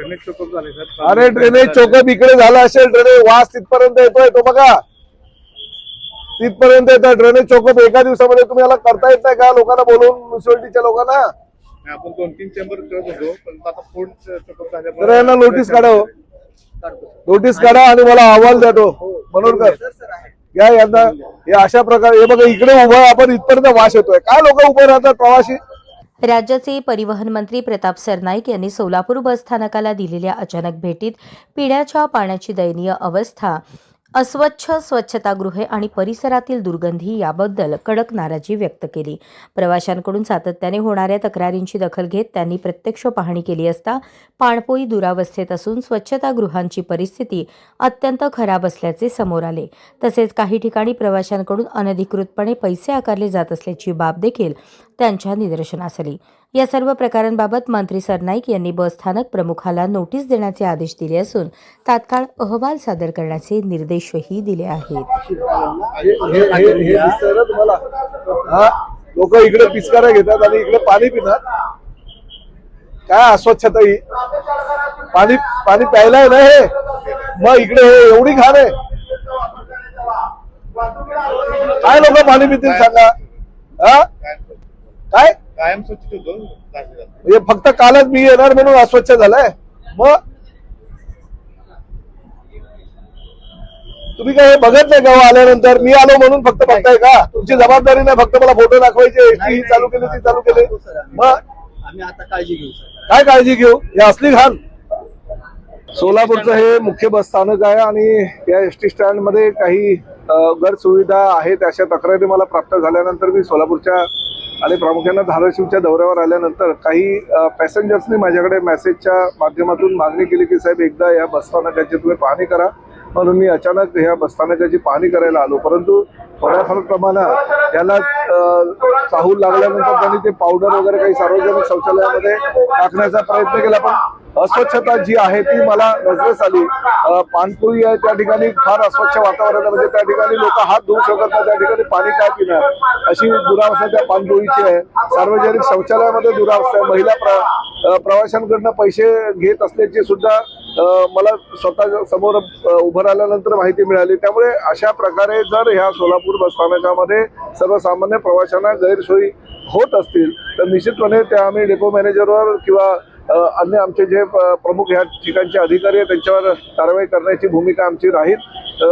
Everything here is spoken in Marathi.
ड्रेनेज चोकअप झाले सर अरे ड्रेनेज चोकअप इकडे झाला असेल ड्रेनेज वास तिथपर्यंत येतोय तो बघा. तिथपर्यंत येतोय ड्रेनेज चोकअप एका दिवसामध्ये तुम्ही याला करता येत नाही का लोकांना बोलवून म्युन्सिपाल्टीच्या लोकांना? आपण दोन तीन चेंबर करत होतो पण आता फूड चोकअप तर यांना notice काढा हो. नोटीस काढा आणि मला अहवाल द्या तो. मनोरकर या यांना हे अशा प्रकारे हे बघा इकडे उभं आपण इथपर्यंत वास येतोय. काय लोक उभे राहतात प्रवासी? राज्याचे परिवहन मंत्री प्रताप सरनाईक यांनी सोलापूर बस स्थानकाला दिलेल्या अचानक भेटीत पिण्याच्या पाण्याची दयनीय अवस्था अस्वच्छ स्वच्छतागृहे आणि परिसरातील दुर्गंधी याबद्दल कडक नाराजी व्यक्त केली. प्रवाशांकडून सातत्याने होणाऱ्या तक्रारींची दखल घेत त्यांनी प्रत्यक्ष पाहणी केली असता पाणपोई दुरावस्थेत असून स्वच्छतागृहांची परिस्थिती अत्यंत खराब असल्याचे समोर आले. तसेच काही ठिकाणी प्रवाशांकडून अनधिकृतपणे पैसे आकारले जात असल्याची बाब देखील त्यांच्या निदर्शनास आली या सर्व प्रकारांबाबत मंत्री सरनाईक यांनी बसस्थानक प्रमुखाला नोटीस देण्याचे आदेश दिले असून तात्काळ अहवाल सादर करण्याचे निर्देशही दिले आहेत. लोक इकडे पिचकाऱ्या घेतात आणि इकडे पाणी पिणार काय अस्वच्छता ही? पाणी पाणी प्यायलाय ना हे? मग इकडे हे एवढी घाण आहे. काय लोक पाणी पितील सांगा? हा? कायम स्वच्छ जातं. हे फक्त कालच मी येणार म्हणून अस्वच्छ झालंय. मग? तुम्ही काय हे बघत नाही का हो आल्यानंतर? मी आलो म्हणून फक्त बघताय का? तुमची जबाबदारी नाही फक्त मला फोटो दाखवायचे. ही चालू केली ती चालू केली. मग? आम्ही आता काळजी घेऊ काय काळजी घेऊ? हे असली घाण. सोलापूरचं हे मुख्य बस स्थानक आहे आणि या एस टी स्टँडमध्ये काही गैरसुविधा आहेत अशा तक्रारी मला प्राप्त झाल्यानंतर मी सोलापूरच्या आणि प्रामुख्यानं धाराशिवच्या दौऱ्यावर आल्यानंतर काही पॅसेंजर्सनी माझ्याकडे मेसेजच्या माध्यमातून मागणी केली की साहेब एकदा या बसस्थानकाची तुम्ही पाहणी करा. म्हणून मी अचानक ह्या बसस्थानकाची पाहणी करायला आलो. परंतु थोड्याफार प्रमाणात याला चाहूल लागल्यानंतर त्यांनी ते पावडर वगैरे काही सार्वजनिक शौचालयामध्ये टाकण्याचा प्रयत्न केला. पण अस्वच्छता जी आहे ती मला नजरेस आली. पाणपुरी आहे त्या ठिकाणी फार अस्वच्छ वातावरण आहे. म्हणजे त्या ठिकाणी लोक हात धुवू शकत नाही त्या ठिकाणी पाणी काय पिणार? अशी दुरावस्था त्या पाणपुरीची आहे. सार्वजनिक शौचालयामध्ये दुरावस्था आहे. महिला प्र- प्रवाशांकडनं पैसे घेत असल्याची सुद्धा मला स्वतः समोर उभं राहिल्यानंतर माहिती मिळाली. त्यामुळे अशा प्रकारे जर ह्या सोलापूर बस स्थानकामध्ये सर्वसामान्य प्रवाशांना गैरसोयी होत असतील तर निश्चितपणे त्या आम्ही डेपो मॅनेजरवर किंवा अन्य आमचे जे प्रमुख या ठिकाणचे अधिकारी आहेत त्यांच्यावर कारवाई करण्याची भूमिका आमची राहील.